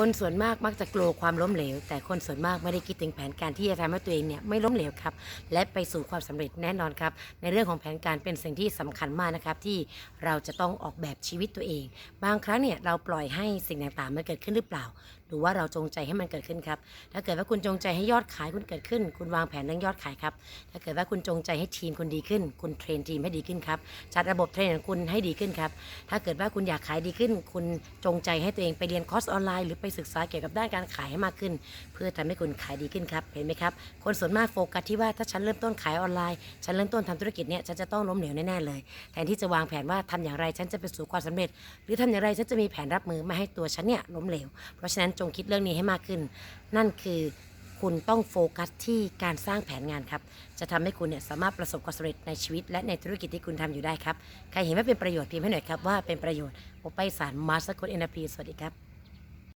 คนส่วนมากมักจะกลัวความล้มเหลว แต่คนส่วนมากไม่ได้คิดถึงแผนการที่จะทำให้ตัวเองเนี่ยไม่ล้มเหลวครับ และไปสู่ความสำเร็จแน่นอนครับ ในเรื่องของแผนการเป็นสิ่งที่สำคัญมากนะครับ ที่เราจะต้องออกแบบชีวิตตัวเอง บางครั้งเนี่ยเราปล่อยให้สิ่งต่างๆมันเกิดขึ้นหรือเปล่า หรือว่าเราจงใจให้มันเกิดขึ้นครับ ถ้าเกิดว่าคุณจงใจให้ยอดขายคุณเกิดขึ้น คุณวางแผนเรื่องยอดขายครับ ถ้าเกิดว่าคุณจงใจให้ทีมคุณดีขึ้น คุณเทรนทีมให้ดีขึ้นครับ จัดระบบเทรนของคุณให้ดีขึ้นครับ ถ้าเกิดว่าคุณอยากขายดีขึ้น คุณจงใจให้ตัวเองไปเรียนคอร์สออนไลน์หรือไปศึกษาเกี่ยวกับด้านการขายให้มากขึ้น เพื่อทำให้คุณขายดีขึ้นครับเห็นไหมครับคนส่วนมากโฟกัสที่ว่าถ้าฉันเริ่มต้นขายออนไลน์ฉันเริ่มต้นทำธุรกิจเนี่ยฉันจะต้องล้มเหลวแน่ๆเลยแทนที่จะวางแผนว่าทำอย่างไรฉันจะไปสู่ความสำเร็จ หรือทำอย่างไรฉันจะมีแผนรับมือไม่ให้ตัวฉันเนี่ยล้มเหลว เพราะฉะนั้นจงคิดเรื่องนี้ให้มากขึ้น นั่นคือคุณต้องโฟกัสที่การสร้างแผนงานครับ จะทำให้คุณเนี่ยสามารถประสบความสำเร็จในชีวิต และในธุรกิจที่คุณทำอยู่ได้ครับ ใครเห็นว่าเป็นประโยชน์พิมพ์ให้หน่อยครับว่าเป็นประโยชน์โอไปสารมาสโคดเอ็นพีสวัสดีครับ